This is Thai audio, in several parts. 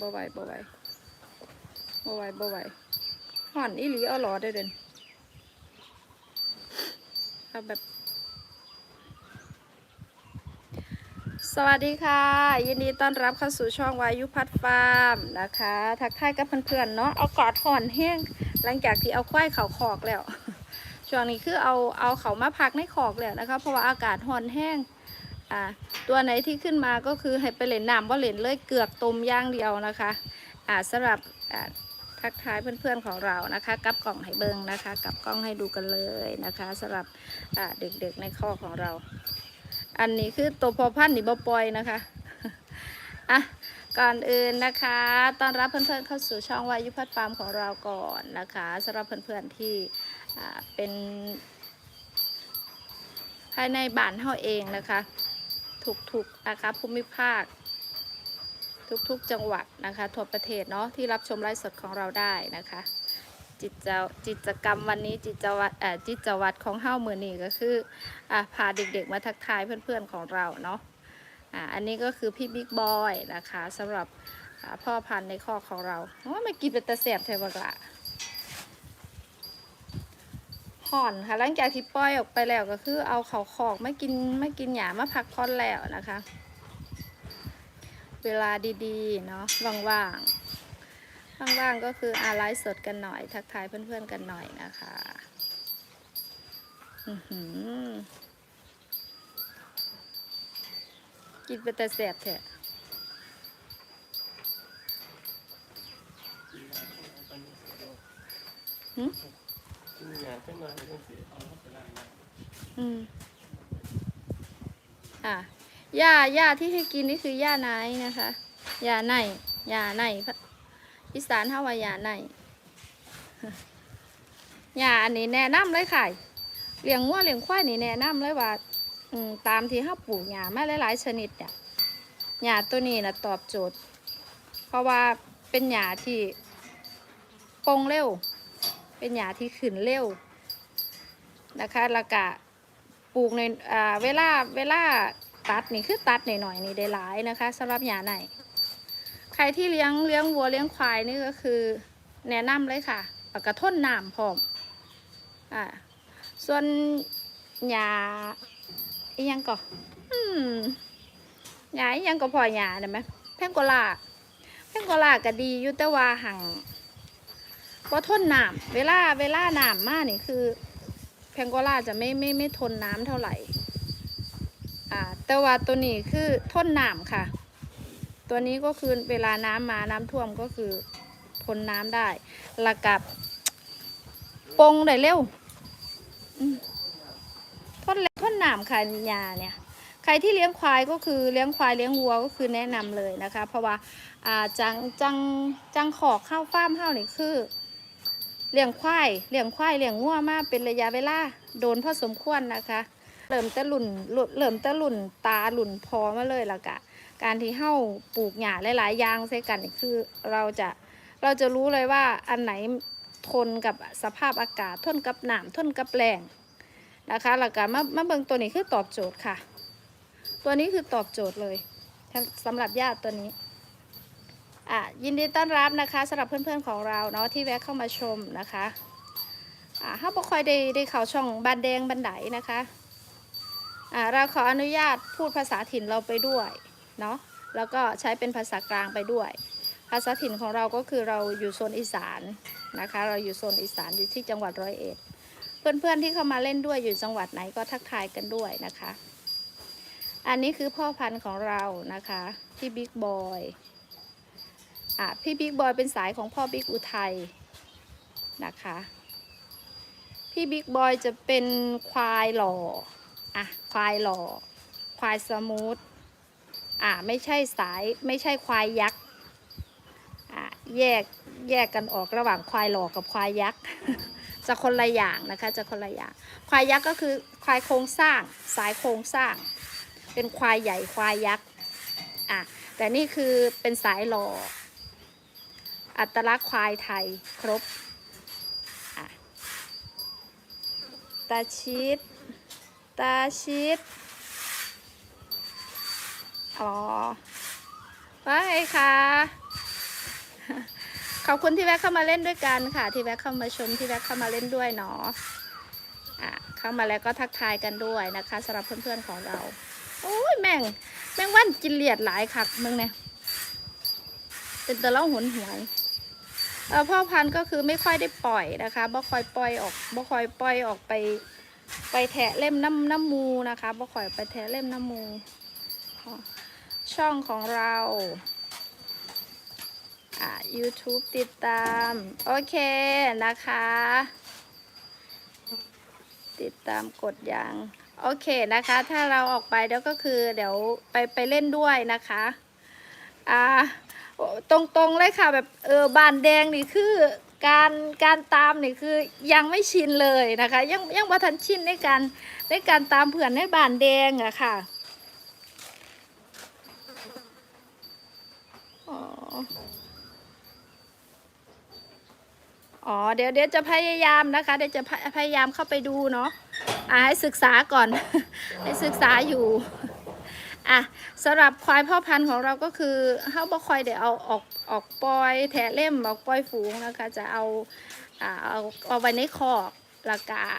บ่ไหวบ่ไหวบ่ไหวบ่ไหวห่อนอีหลีเอาหลอได้เด่นเอาแบบ สวัสดีค่ะ ยินดีต้อนรับเข้าสู่ช่องวายุพัฒน์ฟาร์มนะคะ ทักทายกับเพื่อนๆเนาะเอากอดห่อนแห้ง หลังจากที่เอาควายเข่าคอกแล้วช่วงนี้คือเอาเอาเขามาพักในคอกแล้วนะคะ เพราะว่าอากาศห่อนแห้ง อ่าตัวไหนที่ขึ้นมาก็คือให้ไปเล่นน้ำว่าเล่นเลยเกือกต้มย่างเดียวนะคะอ่าสำหรับอ่าทักทายเพื่อนๆของเรานะคะกลับกล่องให้เบิงนะคะกลับกล้องให้ดูกันเลยนะคะสำหรับอ่าเด็กๆในข้อของเรา อันนี้คือตัวพอพันธุ์นี่บอปล่อยนะคะอะก่อนอื่นนะคะต้อนรับเพื่อนๆเข้าสู่ช่องวายุพัฒน์ฟาร์มของเราก่อนนะคะสำหรับเพื่อนๆที่เป็นภายในบ้านเฮาเองนะคะ ทุกๆนะคะภูมิภาค ทุกๆจังหวัดนะคะ ทั่วประเทศเนาะที่รับชมไลฟ์สดของเราได้นะคะ จิตเจ้าจิตกรรมวันนี้จิตจวัตเอ่อจิตวัตของเฮ้ามือนี้ก็คืออะพาเด็กๆมาทักทายเพื่อนๆของเราเนาะอะอันนี้ก็คือพี่บิ๊กบอยนะคะสำหรับพ่อพันธุ์ในคอกของเราว่าไม่กินเป็นตะเสียบเทวกละ ห่อนค่ะ หลังจากที่ปล่อยออกไปแล้วก็คือเอาเขาคอกไม่กินไม่กินหยามาพักผ่อนแล้วนะคะ เวลาดีๆ เนาะว่างๆว่างๆก็คืออาไลฟ์สดกันหน่อย ทักทายเพื่อนๆกันหน่อยนะคะอือหือกินไปแต่แสบเถอะหืม งานขึ้นมาเรื่องเสียอืมอะหญ้าหญ้าที่ให้กินนี่คือหญ้าไหนนะคะหญ้าไหนหญ้าไหนพะอีสานเฮาว่าหญ้าไหนหญ้าอันนี้แนะนำเลยค่ะเลี้ยงงัวเลี้ยงควายนี่แนะนำเลยว่าอืมตามที่เฮาปลูกหญ้ามาหลายๆชนิดเนี่ยหญ้าตัวนี้นะตอบโจทย์ เพราะว่าเป็นหญ้าที่ปงเร็ว เป็นหญ้าที่ขึ้นเร็วนะคะแล้วก็ปลูกในอ่าเวลาเวลาตัดนี่คือตัดหน่อยๆนี่ได้หลายนะคะสำหรับหญ้าไหนใครที่เลี้ยงเลี้ยงวัวเลี้ยงควายนี่ก็คือแนะนำเลยค่ะกระท้นน้ำพร้อมอ่าส่วนหญ้าอียังก็อืมหญ้าอียังก็พอหญ้าได้ไหมแพงโกลาแพงโกลาก็ดีอยู่แต่ว่าหัง บ่ทนน้ำเวลาเวลาน้ำมากนี่คือ แพงโกลาจะไม่ไม่ไม่ทนน้ำเท่าไหร่ อ่า แต่ว่าตัวนี้คือทนน้ำค่ะ ตัวนี้ก็คือเวลาน้ำมาน้ำท่วมก็คือทนน้ำได้ระกับปงได้เร็วทนทนน้ำค่ะยาเนี่ย ใครที่เลี้ยงควายก็คือเลี้ยงควายเลี้ยงวัวก็คือแนะนำเลยนะคะ เพราะว่าอ่าจังจังจังขอกข้าวฟ้ามข้าวนี่คือ เลี้ยงควายเลี้ยงควายเลี้ยงงัวมาเป็นระยะเวลาโดนพอสมควรนะคะเริ่มต่รุ่นรุ่นเริ่มต่รุ่นตารุ่นพอมาเลยละกะ การที่เฮ้าปลูกหญ้าหลายๆอย่างใส่กันคือเราจะเราจะรู้เลยว่าอันไหนทนกับสภาพอากาศทนกับหน้ำทนกับแรงนะคะล้วก็มามาเบิงตัวนี้คือตอบโจทย์ค่ะ ตัวนี้คือตอบโจทย์เลยสำหรับญาติตัวนี้ อะยินดีต้อนรับนะคะสำหรับเพื่อนๆของเราเนาะที่แวะเข้ามาชมนะคะอ่าถ้าบ่คอยได้ได้เข้าช่องบันแดงบันไดนะคะอ่าเราขออนุญาตพูดภาษาถิ่นเราไปด้วยเนาะแล้วก็ใช้เป็นภาษากลางไปด้วย ภาษาถิ่นของเราก็คือเราอยู่โซนอีสานนะคะ เราอยู่โซนอีสานอยู่ที่จังหวัดร้อยเอ็ดเพื่อนๆที่เข้ามาเล่นด้วยอยู่จังหวัดไหนก็ทักทายกันด้วยนะคะ อันนี้คือพ่อพันธุ์ของเรานะคะที่บิ๊กบอย อะพี่บิ๊กบอยเป็นสายของพ่อบิ๊กอุทัยนะคะ พี่บิ๊กบอยจะเป็นควายหล่ออะควายหล่อ ควายสมูทอะไม่ใช่สายไม่ใช่ควายยักษ์อะแยกแยกกันออกระหว่างควายหล่อกับควายยักษ์จะคนละอย่างนะคะจะคนละอย่าง ควายยักษ์ก็คือควายโครงสร้างสายโครงสร้าง เป็นควายใหญ่ควายยักษ์อะแต่นี่คือเป็นสายหล่อ อัตลักษณ์ควายไทยครบตาชิด ตาชิด อ๋อว่าไงคะขอบคุณที่แวะเข้ามาเล่นด้วยกันค่ะ ที่แวะเข้ามาชมที่แวะเข้ามาเล่นด้วยเนาะอะเข้ามาแล้วก็ทักทายกันด้วยนะคะสำหรับเพื่อนๆของเรา โอ้ยแม่ง แม่งวันกินเลียดหลายคักมึงเนี่ยเป็นต่เล่าหนหวยเออ พ่อพันธุ์ก็คือไม่ค่อยได้ปล่อยนะคะบ่คอยปล่อยออกบ่คอยปล่อยออกไป ไปแทะเล่มน้ำน้ำมูนะคะบ่คอยไปแทะเล่มน้ำมูช่องของเราอ่า YouTube ติดตาม โอเคนะคะ ติดตามกดอย่าง โอเคนะคะ ถ้าเราออกไปเดี๋ยวก็คือเดี๋ยวไปไปเล่นด้วยนะคะ อ่า ตรงๆเลยค่ะแบบเออบานแดงนี่คือการการตามนี่คือยังไม่ชินเลยนะคะ ยังยังบ่ทันชินในการในการตามเพื่อนในบานแดงอะค่ะอ๋อเดี๋ยวเดี๋ยวจะพยายามนะคะ เดี๋ยวจะพยพยายามเข้าไปดูเนาะอ่าให้ศึกษาก่อน ให้ศึกษาอยู่ อะสำหรับควายพ่อพันธุ์ของเราก็คือเฮาบ่ค่อยได้เอาออกออกปล่อยแถะเล่มออกปล่อยฝูงนะคะ จะเอาอ่าเอาเอาไว้ในคอกล้วก็อ่า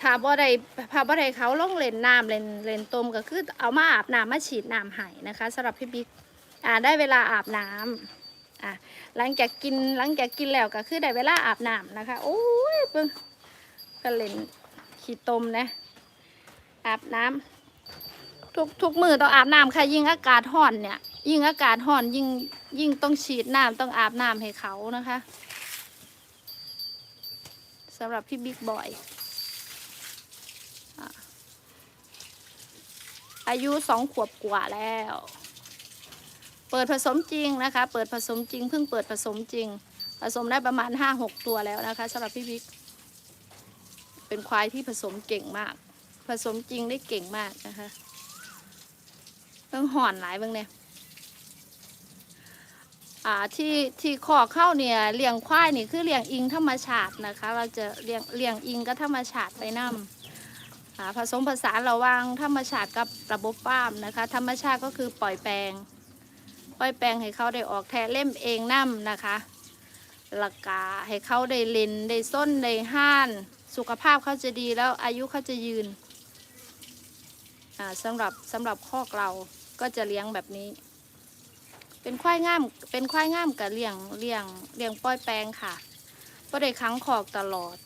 ถ้าบ่ได้ถ้าบ่ได้เขาลงเล่นน้ำเล่นเล่นตมก็คือเอามาอาบน้ำมาฉีดน้ำให้นะคะสำหรับพี่บิ๊กอ่าได้เวลาอาบน้ำอะหลังจากกินหลังจากกินแล้วก็คือได้เวลาอาบน้ำนะคะโอ้ยเพิ่งก็เล่นขี้ตมนะอาบน้ำ ทุกทุกมือต้องอาบน้ำค่ะยิ่งอากาศห่อนเนี่ย ยิ่งอากาศห่อนยิ่งยิ่งต้องฉีดน้ำต้องอาบน้ำให้เขานะคะสำหรับพี่บิ๊กบอยอะอายุสองขวบกว่าแล้ว เปิดผสมจริงนะคะ เปิดผสมจริงเพิ่งเปิดผสมจริง ผสมได้ประมาณห้าหกตัวแล้วนะคะสำหรับพี่บิ๊กเป็นควายที่ผสมเก่งมาก ผสมจริงได้เก่งมากนะคะ เบิ่งห่อนหลายเบิ่งเนี่ยอ่าที่ที่ขอเข้าเนี่ยเลี้ยงควายนี่คือเลี้ยงอิงธรรมชาตินะคะ เราจะเลี้ยงเลี้ยงอิงก็ธรรมชาติไปนำอ่าผสมผสานระหว่างธรรมชาติกับระบบฟาร์มนะคะ ธรรมชาติก็คือปล่อยแปลง ปล่อยแปลงให้เขาได้ออกแทะเล่มเองนํนะคะแล้วก็ให้เขาได้เล่นได้ส้นได้ห้าน สุขภาพเขาจะดีแล้วอายุเขาจะยืนอ่าสำหรับสำหรับคอกเรา ก็จะเลี้ยงแบบนี้ เป็นควายง่าม เป็นควายง่ามกับเลี้ยงเลี้ยงเลี้ยงปล่อยแปลงค่ะก็ได้ค้างคอกตลอด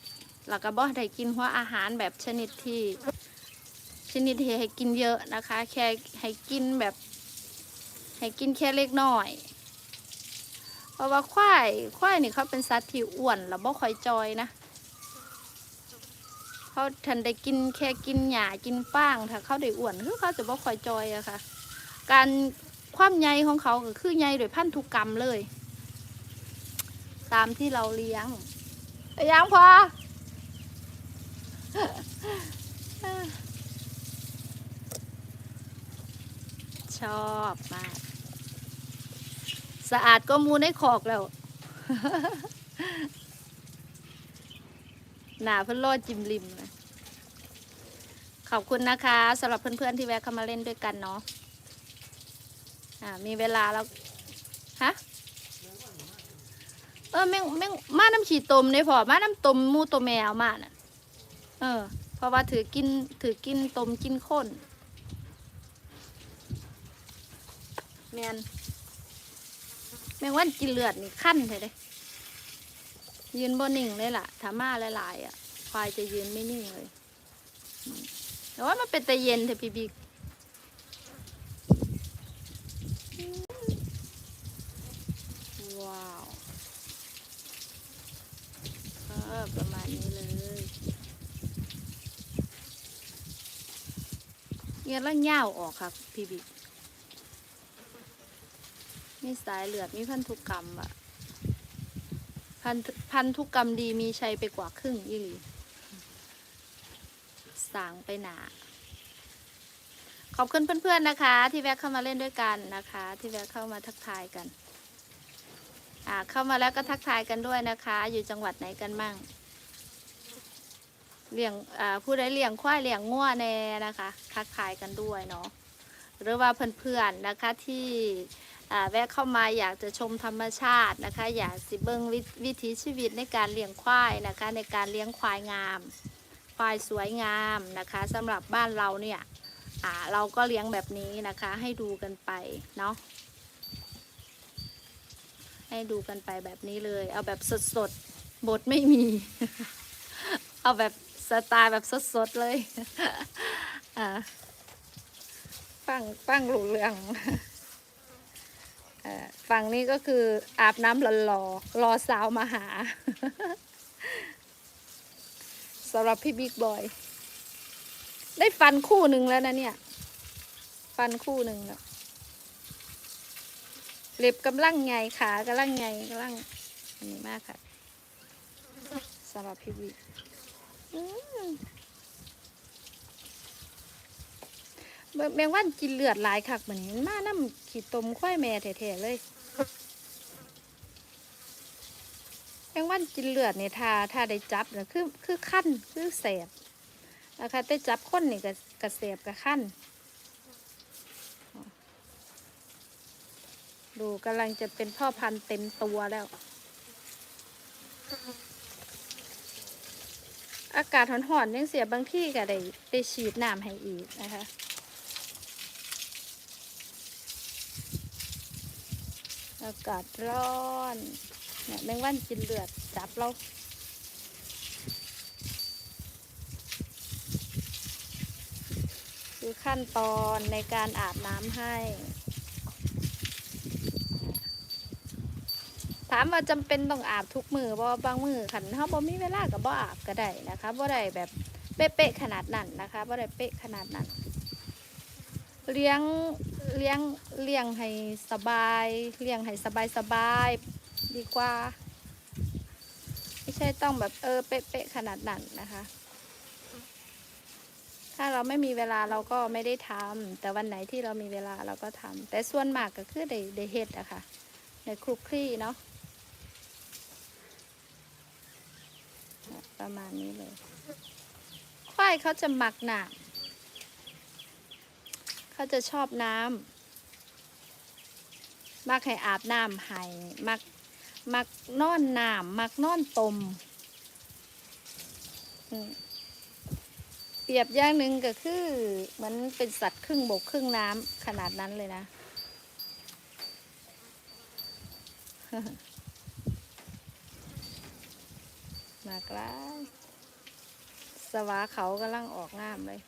แล้วก็บ่ได้กินหัวอาหารแบบชนิดที่ ชนิดที่ให้กินเยอะนะคะ แค่ให้กินแบบ ให้กินแค่เล็กน้อย เพราะว่าควายควายนี่เขาเป็นสัตว์ที่อ้วนแล้วบ่ค่อยจอยนะเขาทันได้กินแค่กินหญ้ากินฟางถ้าเขาได้อ้วนคือเขาจะบ่ค่อยจอยอะค่ะ การความใหญ่ของเขาก็คือใหญ่โดยพันธุกรรมเลย ตามที่เราเลี้ยงยังพอชอบมาก สะอาดก็มูในขอกแล้ว หนาเพิ่อนโลดจิมริมนะขอบคุณนะคะสำหรับเพื่อนๆที่แวะเข้ามาเล่นด้วยกันเนาะ อ่ามีเวลาแล้วฮะเออแม่งแม่งมาน้ำฉีดตมเนี่ยพอมาน้ำตมมูตัวแมวมาน่ะ เออ เพราะว่าถือกินถือกินตมกินข้นแมนแมงวันกินเลือดนี่ขั้นเลยเด้ยืนบนนิ่งเลยล่ะถามาหลายๆอะควายจะยืนไม่นิ่งเลยแต่ว่ามันเป็นแต่เย็นเถอะพี่บิ๊ก ว้าวเออประมาณนี้เลยเงี้ยแล้วเง่าวออกครับ พี่บิ๊กมีสายเหลือดมีพันธุกรรมอะพันธุพันธุกรรมดีมีชัยไปกว่าครึ่งยี่หลีสางไปหนา ขอบคุณเพื่อนๆนะคะ ที่แวะเข้ามาเล่นด้วยกันนะคะ ที่แวะเข้ามาทักทายกัน อ่าเข้ามาแล้วก็ทักทายกันด้วยนะคะ อยู่จังหวัดไหนกันมั่งเลี้ยงอ่าผู้ใดเลี้ยงควายเลี้ยงงัวแน่นะคะ ทักทายกันด้วยเนาะหรือว่าเพื่อนๆนะคะที่อ่าแวะเข้ามาอยากจะชมธรรมชาตินะคะ อยากสิเบิงววิถีชีวิตในการเลี้ยงควายนะคะ ในการเลี้ยงควายงาม ควายสวยงามนะคะสำหรับบ้านเราเนี่ยอ่าเราก็เลี้ยงแบบนี้นะคะ ให้ดูกันไปเนาะ ให้ดูกันไปแบบนี้เลย เอาแบบสดๆบทไม่มี เอาแบบสไตล์แบบสดๆเลยอ่าฟังฟังหลูเรื่องเออฝั่งนี้ก็คืออาบน้ำรอรอรอสาวมาหาสำหรับพี่บิ๊กบอย ได้ฟันคู่หนึ่งแล้วนะเนี่ย ฟันคู่หนึ่งแล้ว เล็บกำลังไงขากำลังไงกำลังอันนี้มากค่ะสำหรับพี่บิ๊กอืมเบิ่งแมงวันกินเลือดหลายคักเหมือนนี้มันมาน้ำขีดตมควายแม่แท้ๆเลยแมงวันกินเลือดเนี่ยถ้าถ้าได้จับเนี่ยคือคือขั้นคือแสบนะคะได้จับคนเนี่ยก็กระแสบกับขั้น ดูกำลังจะเป็นพ่อพันธุ์เต็มตัวแล้ว อากาศห่อนๆยังเสียบางที่ก็ได้ได้ฉีดน้ำให้อีกนะคะอากาศร้อนเนี่ยแมงวันกินเลือดจับเราคือขั้นตอนในการอาบน้ำให้ ถามว่าจำเป็นต้องอาบทุกมือบ่บางมือขันเขาบ่มีเวลากับบ่อาบก็ได้นะคะบ่ได้แบบเป๊ะๆขนาดนั้นนะคะบ่ได้เป๊ะขนาดนั้น เลี้ยงเลี้ยงเลี้ยงให้สบายเลี้ยงให้สบายสบายดีกว่า ไม่ใช่ต้องแบบเออเป๊ะๆขนาดนั้นนะคะ ถ้าเราไม่มีเวลาเราก็ไม่ได้ทำแต่วันไหนที่เรามีเวลาเราก็ทำแต่ส่วนมากก็คือได้ได้เฮ็ดอะค่ะในคลุกคลี่เนาะ ประมาณนี้เลยควายเขาจะหมักหนักเขาจะชอบน้ำมักให้อาบน้ำให้มักมักนอนน้ำมักนอนตมอืมเปรียบอย่างหนึ่งก็คือเหมือนเป็นสัตว์ครึ่งบกครึ่งน้ำขนาดนั้นเลยนะ มากล้วสวาเขากำลังออกงามเลย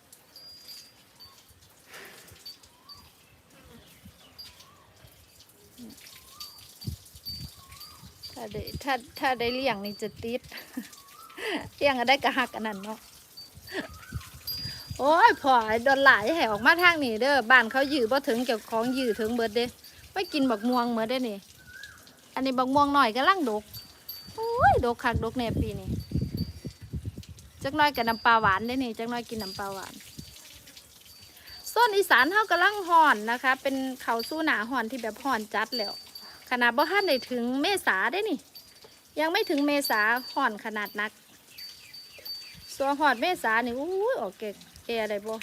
ถ้าได้ถ้าถ้าได้เลี้ยงนี่จะติดเลี้ยงก็ได้กระหักอันนั้นเนาะโอ้ยพอไอ้โดนหลายให้ออกมาทางนี้เด้อบ้านเขายื้อบ่ถึงเจ้าของยื้อถึงเบิดเด้ไปกินบักม่วงเมื่อได้นี่อันนี้บักม่วงหน่อยก็ลังดกโอ้ ยดกคักดกแน่ปีนี้จักหน้อยกับน้ำปลาหวานได้นี่จักหน้อยกินน้ำปลาหวานส่วนอีสานเฮากำลังห่อนนะคะ เป็นเขาสู้หนาห่อนที่แบบห่อนจัดแล้วขนาดบ่ทันได้ถึงเมษาได้นี่ ยังไม่ถึงเมษาห่อนขนาดนักส่วนห่อนเมษานี่อู้ยออกเกะแกได้บ่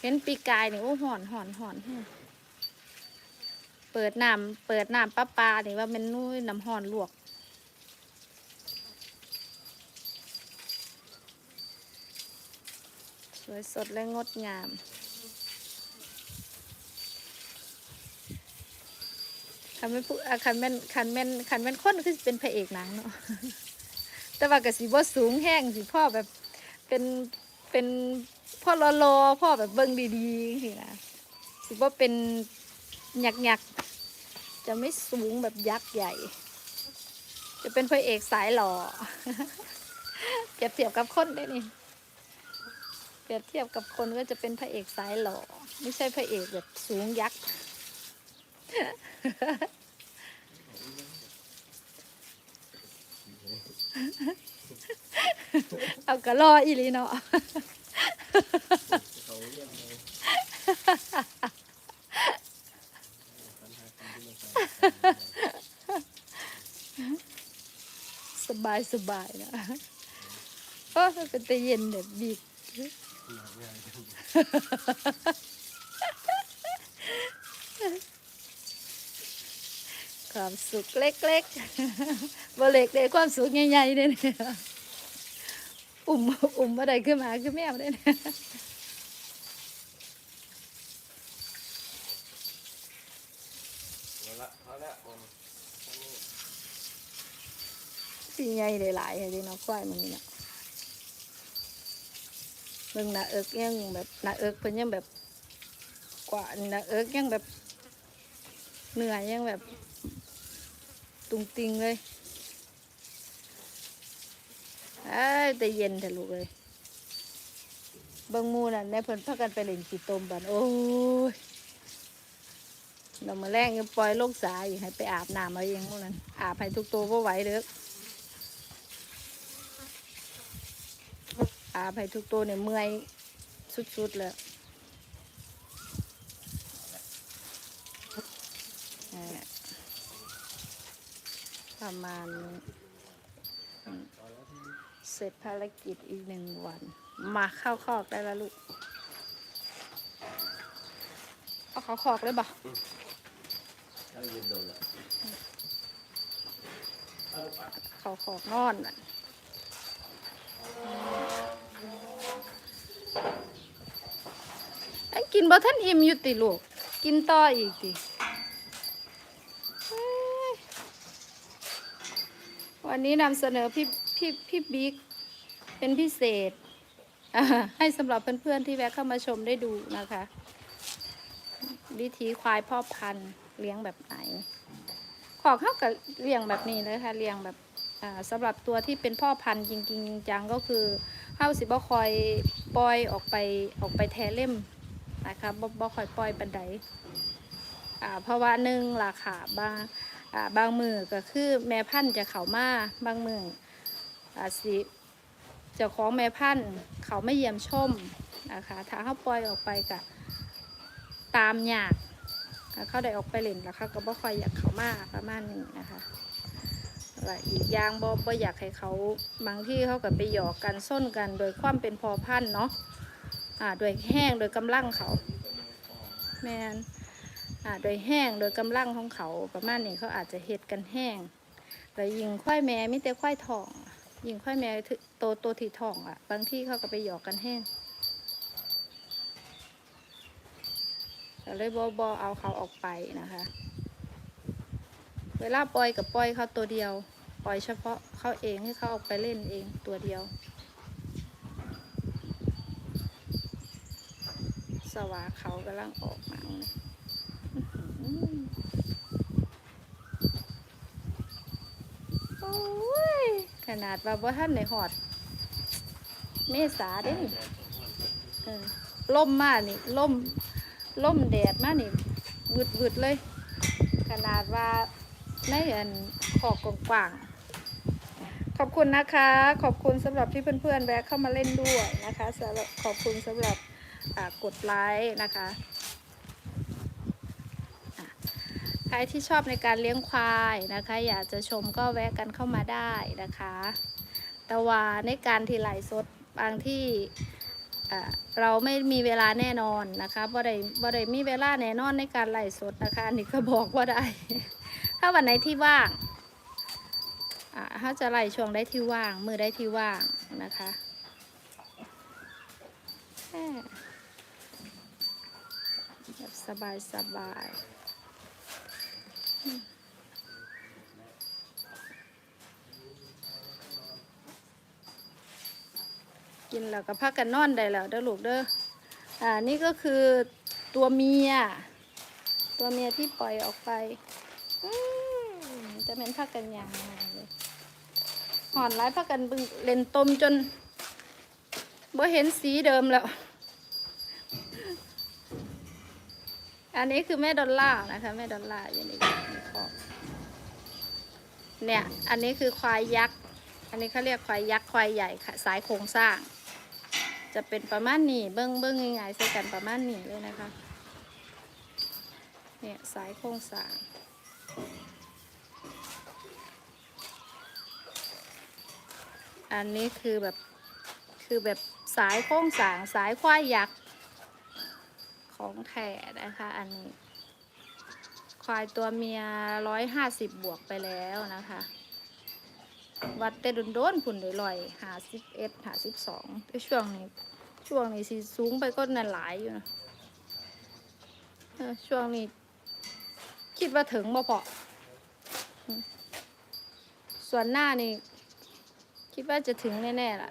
เห็นปีกายนี่อู้ห่อนห่อนห่อนแฮะ เปิดน้ำเปิดน้ำประปลานี่ว่ามันนุ้ยน้ำห่อนลวก สวยสดและงดงามคันแม่นผู้อะคันแม่นคันแม่นคันแม่นคนคือเป็นพระเอกหนังเนาะแต่ว่าก็สิบ่สูงแห้งสิพ่อแบบเป็นเป็นพ่อรอรอพ่อแบบเบิ่งดีๆสินะสิบ่เป็นหยักหยัก จะไม่สูงแบบยักษ์ใหญ่ จะเป็นพระเอกสายหล่อเปรียบเทียบกับคนได้นี่เปรียบเทียบกับคนก็จะเป็นพระเอกสายหล่อ ไม่ใช่พระเอกแบบสูงยักษ์เอากระรออีลีเนาะ เขาเรียกอะไรปัญหาความที่มัน สบายสบายนะโอ้เป็นตะเย็นแบบบีบหนักง่ายจังความสุขเล็กๆบ่เล็กเด้ความสุขใหญ่ๆเด้เนี่ย อุ่มอุ่มบ่ได้ขึ้นมาคือแมวเด้เนี่ย เอาละเอาละผมอันนี้ สิ ใหญ่หลายให้เด้เนาะควยมันนี่เนาะเบิ่งหน้าเอิกยังแบบหน้าเอิกเพิ่นยังแบบกว่าหน้าเอิกยังแบบเหนื่อยยังแบบ ตุงติงเลยเอ้ยแต่เย็นแต่ลูกเลยบิ่งหมูนั่นในเพิ่นพากันไปเล่นกีตมบันโอ้ยเรามาแรงยังปล่อยโลงสายอีกให้ไปอาบน้ำเอาเองพวกนั้นอาบให้ทุกตัวก็ไหวเด้อ อาบให้ทุกตัวเนี่ยเมื่อยสุดๆเลยประมาณเสร็จภารกิจอีกหนึ่งวัน มาเข้าคอกได้แล้วลูก เอาเขาคอกเลยบ่เขาขอกนอนน่ะ ไอ้กินบ่ท่านอิ่มอยู่ติลูก กินต่ออีกติวันนี้นำเสนอพี่พี่พี่บิ๊กเป็นพิเศษ ให้สำหรับเพื่อนๆที่แวะเข้ามาชมได้ดูนะคะ วิธีควายพ่อพันธุ์เลี้ยงแบบไหน ขอเข้ากับเลี้ยงแบบนี้เลยค่ะเลี้ยงแบบสำหรับตัวที่เป็นพ่อพันธุ์จริงๆจริงจังก็คือ เข้าสิบ่คอยปล่อยออกไปออกไปแทเล่มนะคะบ่บ่คอยปล่อยบันไดอ่าเพราะว่าหนึ่งราคาบางอ่าบางมือก็คือแม่พันธุ์จะเขามาบางมืออ่าสิเจ้าของแม่พันธุ์เขาไม่เยี่ยมชมนะคะถ้าเขาปล่อยออกไปกับตามยากถ้าเขาได้ออกไปเล่นแล้วเขาก็บ่คอยอยากเขามาประมาณนี้นะคะ และอีกอย่างบ่บ่อยากให้เขาบางที่เขาก็ไปหยอกกันส้นกันโดยความเป็นพอพันเนาะอ่าโดยแห้งโดยกำลังเขาแมนอ่าโดยแห้งโดยกำลังของเขาประมาณนี้เขาอาจจะเฮ็ดกันแห้งแต่ยิงควายแม่มิแต่ควายทองยิงควายแม่โตโตที่ทองอะ บางที่เขาก็ไปหยอกกันแห้งก็เลยบอบอเอาเขาออกไปนะคะ เวลาปล่อยกับปล่อยเขาตัวเดียว ปล่อยเฉพาะเขาเองให้เขาออกไปเล่นเองตัวเดียว สวาเขากำลังออกมาเนี่ยโอ้ย ขนาดว่าบ่ท่านในหอด เมษาเด้นี่เออล่มมากนี่ล่มล่มแดดมากนี่วืดวืดเลย ขนาดว่า ในอันขอบกว้างขอบคุณนะคะ ขอบคุณสำหรับที่เพื่อนๆแวะเข้ามาเล่นด้วยนะคะสำหรับขอบคุณสำหรับกดไลค์นะคะใครที่ชอบในการเลี้ยงควายนะคะ อยากจะชมก็แวะกันเข้ามาได้นะคะ แต่ว่าในการที่ไหลสดบางที่เราไม่มีเวลาแน่นอนนะคะบ่ได้บ่ได้มีเวลาแน่นอนในการไล่สดนะคะ อันนี่ก็บอกว่าได้าวันไหนที่ว่างอ่าถ้าจะไล่ช่วงได้ที่ว่าง มือได้ที่ว่างนะคะแม่แบบสบายสบายกินแล้วก็พักกันนอนได้แล้วเด้อลูกเด้อ อ่า นี่ก็คือตัวเมีย ตัวเมียที่ปล่อยออกไป จะเป็นพักกันอย่างไรเลยหอนไล่พักกันบึงเล่นต้มจนบ่เห็นสีเดิมแล้ว อันนี้คือแม่ดอลล่านะคะแม่ดอลล่าอยู่ในในคอกเนี่ย อันนี้คือควายยักษ์ อันนี้เขาเรียกควายยักษ์ควายใหญ่ค่ะสายโครงสร้าง จะเป็นประมาณนี้เบิ้งเบิ้งง่ายๆใส่กันประมาณนี้เลยนะคะ เนี่ยสายโครงสร้าง อันนี้คือแบบคือแบบสายโครงสางสายควายยักษ์ของแท้นะคะ อันนี้ ควายตัวเมียร้อยห้าสิบบวกไปแล้วนะคะ วัดแต่โดนผุนได้ลอยหาสิบเอ็ดหาสิบสองช่วงนี้ ช่วงนี้สิสูงไปก็นั่นหลายอยู่นะช่วงนี้ คิดว่าถึงบ่พอส่วนหน้านี่ คิดว่าจะถึงแน่ๆล่ะ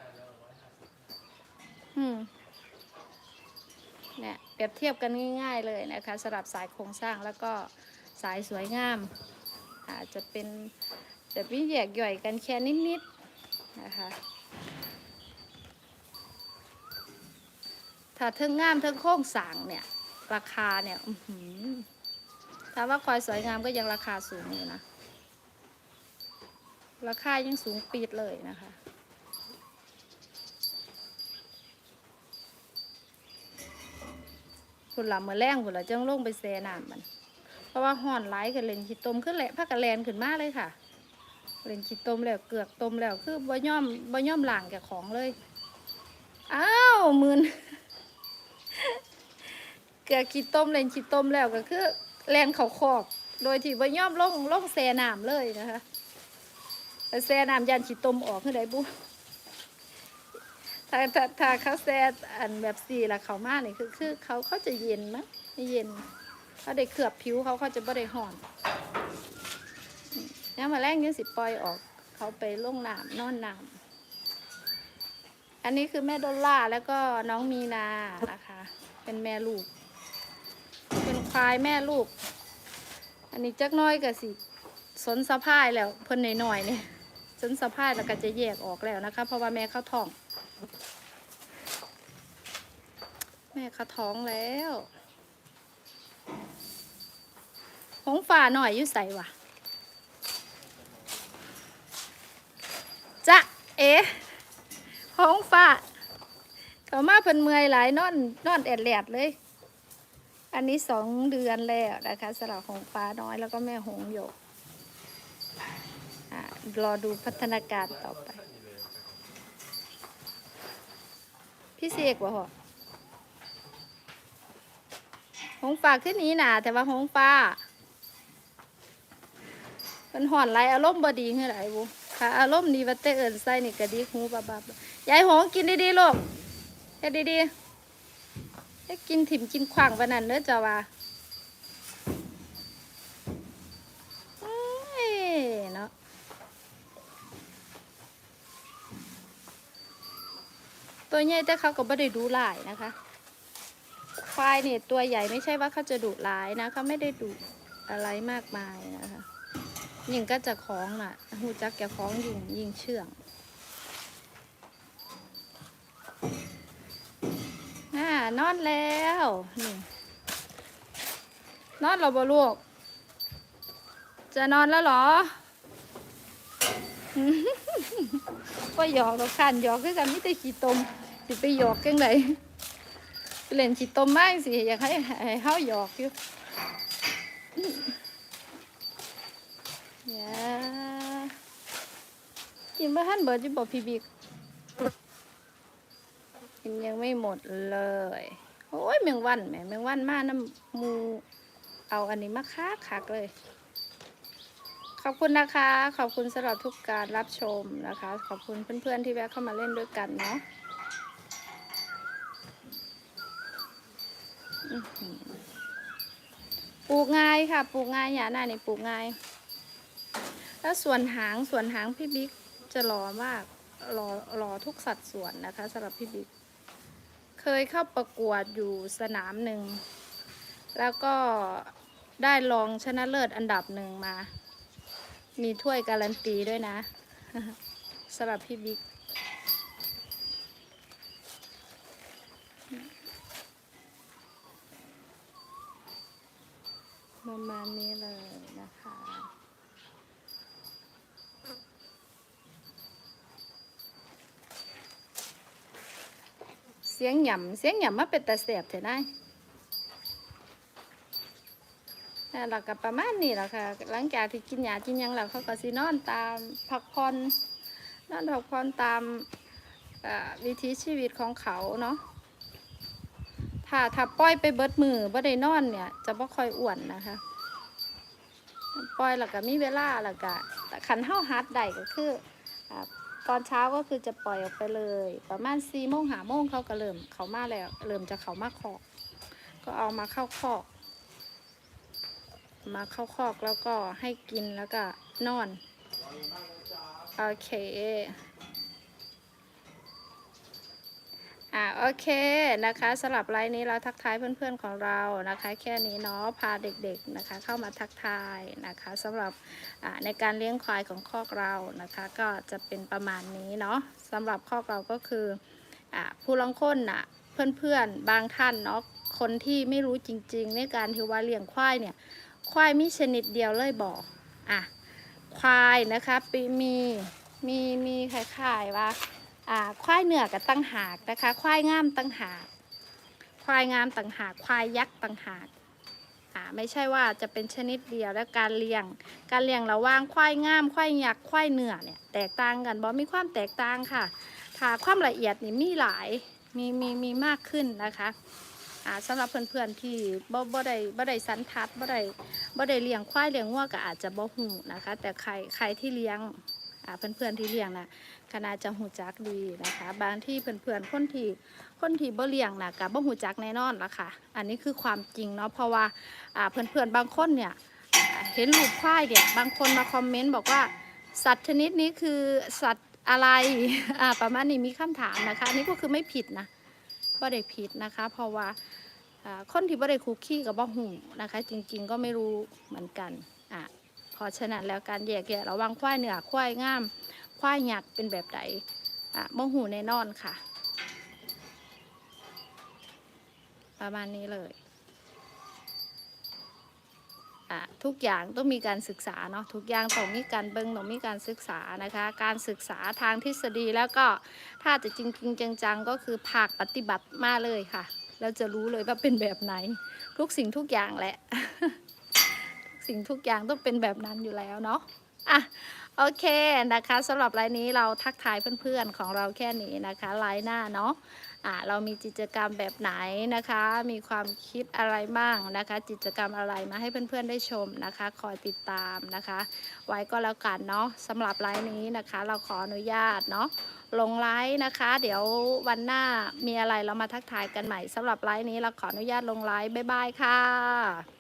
อืมเนี่ยเปรียบเทียบกันง่าย ๆ เลยนะคะสำหรับสายโครงสร้างแล้วก็สายสวยงาม อาจจะเป็นแบบวิแยกย่อยกันแค่นิดๆนะคะถ้าเทิงงามเทิงโค้งสร้างเนี่ย ราคาเนี่ยถ้าว่าควายสวยงามก็ยังราคาสูงอยู่นะ ราคายังสูงปีดเลยนะคะคุณหลับมือแรงคุณหลัจังลงไปแซ่น้ำมัน เพราะว่าห่อนไหลกันเลนขี้ตมขึ้นแหละพักกันแลนขึ้นมาเลยค่ะ เลนขี้ตมแล้วเกือกตมแล้วคือบ่ย่อมบ่ย่อมหลังแกบของเลย อ้าวมืนเกือกขี้ต้มเลนขี้ต้มแล้วก็คือแลนเขาขอบ โดยที่บ่ย่อมลงลงแซ่น้ำเลยนะคะ แต่แซ่น้ำยันขี้ต้มออกคือไดบุถ้าถ้าถ้าเขาแซ่อันแบบสี่ละเขามาเนี่ยคือคือเขาเขาจะเย็นมั้งเย็นเขาได้เคลือบผิวเขาเขาจะไม่ได้ห่อนนี่มาแรกยังสิปล่อยออก เขาไปลงน้ำนอนน้ำอันนี้คือแม่ดอลล่าแล้วก็น้องมีนานะคะ เป็นแม่ลูก เป็นควายแม่ลูก อันนี้จักน้อยก็สิสนสะพายแล้วเพิ่นหน่อยๆเนี่ย สนสะพายแล้วก็จะแยกออกแล้วนะคะ เพราะว่าแม่เขาท้อง แม่เขาท้องแล้วหงฝ่าหน่อยอยู่ใส่วะจะเอ๋หงฝ่าเขามาเพิ่นเมื่อยหลายนอนนอนแอดแลดเลย อันนี้สองเดือนแล้วนะคะสำหรับหงฟ้าน้อยแล้วก็แม่หงหยก รอดูพัฒนาการต่อไป พี่เสกวะหรอหงฟ้าขึ้นนี้หนาแต่ว่าหงฟ้ามันห่อนไรอารมณ์บดีเท่าไรบุค่ะอารมณ์ดีวัดเตเอินใส่นี่กระดิกหูบับบับยายหงกินดีๆลูกเฮ็ดดีๆให้กินถิ่มกินขวางวันนั้นเด้อจ้าวาเอ้ยเนาะ ตัวใหญ่แต่เขาก็ไม่ได้ดูหลายนะคะ ควายเนี่ยตัวใหญ่ไม่ใช่ว่าเขาจะดุร้ายนะเขาไม่ได้ดุอะไรมากมายนะคะยิงก็จะคล้องน่ะหูจักแกคล้องยิงยิงเชื่องอ่านอนแล้วนี่นอนเราบ่ลูก จะนอนแล้วหรอก็หยอกเราขันหยอกคือกันมิแต่ขี้ตม สิไปหยอกกันไหนเล่นจิตตมมากสิอยากให้ให้เฮาหยอกอยู่ยากินบ่ทันเบิดอยู่บ่พี่บิ๊กกินยังไม่หมดเลย โอ้ยแมงวันแหมแมงวันมาน้ำมูเอาอันนี้มาคักคักเลย ขอบคุณนะคะ ขอบคุณสำหรับทุกการรับชมนะคะ ขอบคุณเพื่อนๆที่แวะเข้ามาเล่นด้วยกันเนาะ อื้อหือ ปลูกง่ายค่ะ ปลูกง่ายอย่าหน้านี่ปลูกง่าย แล้วส่วนหางส่วนหางพี่บิ๊กจะหล่อมากหล่อหล่อทุกสัดส่วนนะคะสำหรับพี่บิ๊กเคยเข้าประกวดอยู่สนามหนึ่ง แล้วก็ได้รองชนะเลิศอันดับหนึ่งมา มีถ้วยการันตีด้วยนะสำหรับพี่บิ๊ก ประมาณนี้เลยนะคะ เสียงหย่ำเสียงหย่ำมาเป็นตาเสียบเถอะนายนั่นแหละก็ประมาณนี้แหละค่ะ หลังจากที่กินยากินยังแล้วเขาก็สินอนตามพักผ่อนนอนพักผ่อนตามวิถีชีวิตของเขาเนาะ ถ้าถ้าปล่อยไปเบิดมือบ่ได้นอนเนี่ย จะบ่ค่อยอ้วนนะคะปล่อยแล้วก็มีเวลาแล้วก็แต่คันเฮาฮัดได้ก็คืออตอนเช้าก็คือจะปล่อยออกไปเลย ประมาณ4โมง5โมงเขาก็เริ่มเขามาแล้วเริ่มจะเขามาคอกก็เอามาเข้าคอก มาเข้าคอกแล้วก็ให้กินแล้วก็นอน โอเค อ่าโอเคนะคะสำหรับไลน์นี้เราทักทายเพื่อนๆของเรานะคะ แค่นี้เนาะพาเด็กๆนะคะ เข้ามาทักทายนะคะสำหรับอ่าในการเลี้ยงควายของคอกเรานะคะ ก็จะเป็นประมาณนี้เนาะสำหรับคอกเราก็คืออ่าผู้ลังค้นน่ะเพื่อนๆบางท่านเนาะคนที่ไม่รู้จริง ๆ ในการที่ว่าเลี้ยงควายเนี่ยควายมีชนิดเดียวเลยบอกอะควายนะคะปีมีมีมีคล้ายๆว่าอ่า ควายเหนือกับตั้งหากนะคะ ควายงามตั้งหาก ควายงามต่างหาก ควายยักษ์ต่างหากไม่ใช่ว่าจะเป็นชนิดเดียวและการเลี้ยง การเลี้ยงระหว่างควายงาม ควายยักษ์ ควายเหนือเนี่ยแตกต่างกันบ่มีความแตกต่างค่ะถ้าความละเอียดนี่มีหลาย มีมีมีมากขึ้นนะคะสำหรับเพื่อนๆที่บ่บ่ได้บ่ได้สันทัดบ่ได้บ่ได้เลี้ยงควายเลี้ยงวัวก็อาจจะบ่หูนะคะ แต่ใครใครที่เลี้ยง เพื่อนๆที่เลี้ยงนะคณะจะหูจักดีนะคะ บางที่เพื่อนๆคนที่คนที่บ่เลี้ยงนะกับบ่หูจักแน่นอนละค่ะ อันนี้คือความจริงเนาะเพราะว่าเพื่อนๆบางคนเนี่ยเห็นรูปควายเนี่ยบางคนมาคอมเมนต์บอกว่าสัตว์ชนิดนี้คือสัตว์อะไรประมาณนี้มีคำถามนะคะ อันนี้ก็คือไม่ผิดนะบ่ได้ผิดนะคะ เพราะว่าคนที่บ่ได้คุกคีกับบ่หูนะคะ จริง ๆ ก็ไม่รู้เหมือนกันอ่า เพราะฉะนั้นแล้วการแยกแยะระหว่างควายเหนือควายงามควายหยักเป็นแบบใดอะโมหูแน่นอนค่ะ ประมาณนี้เลยอะทุกอย่างต้องมีการศึกษาเนาะทุกอย่างต้องมีการเบิ้งต้องมีการศึกษานะคะ การศึกษาทางทฤษฎีแล้วก็ถ้าจะจริงๆจังๆ ก็คือภาคปฏิบัติมาเลยค่ะเราจะรู้เลยว่าเป็นแบบไหน ทุกสิ่งทุกอย่างแหละ สิ่งทุกอย่างต้องเป็นแบบนั้นอยู่แล้วเนาะอะโอเคนะคะสำหรับไลน์นี้เราทักทายเพื่อนๆของเราแค่นี้นะคะไลน์หน้าเนาะอ่าเรามีกิจกรรมแบบไหนนะคะ มีความคิดอะไรบ้างนะคะกิจกรรมอะไรมาให้เพื่อนๆได้ชมนะคะ คอยติดตามนะคะ ไว้ก็แล้วกันเนาะสำหรับไลน์นี้นะคะ เราขออนุญาตเนาะลงไลน์นะคะ เดี๋ยววันหน้ามีอะไรเรามาทักทายกันใหม่สำหรับไลน์นี้เราขออนุญาตลงไลน์บ๊ายบายค่ะ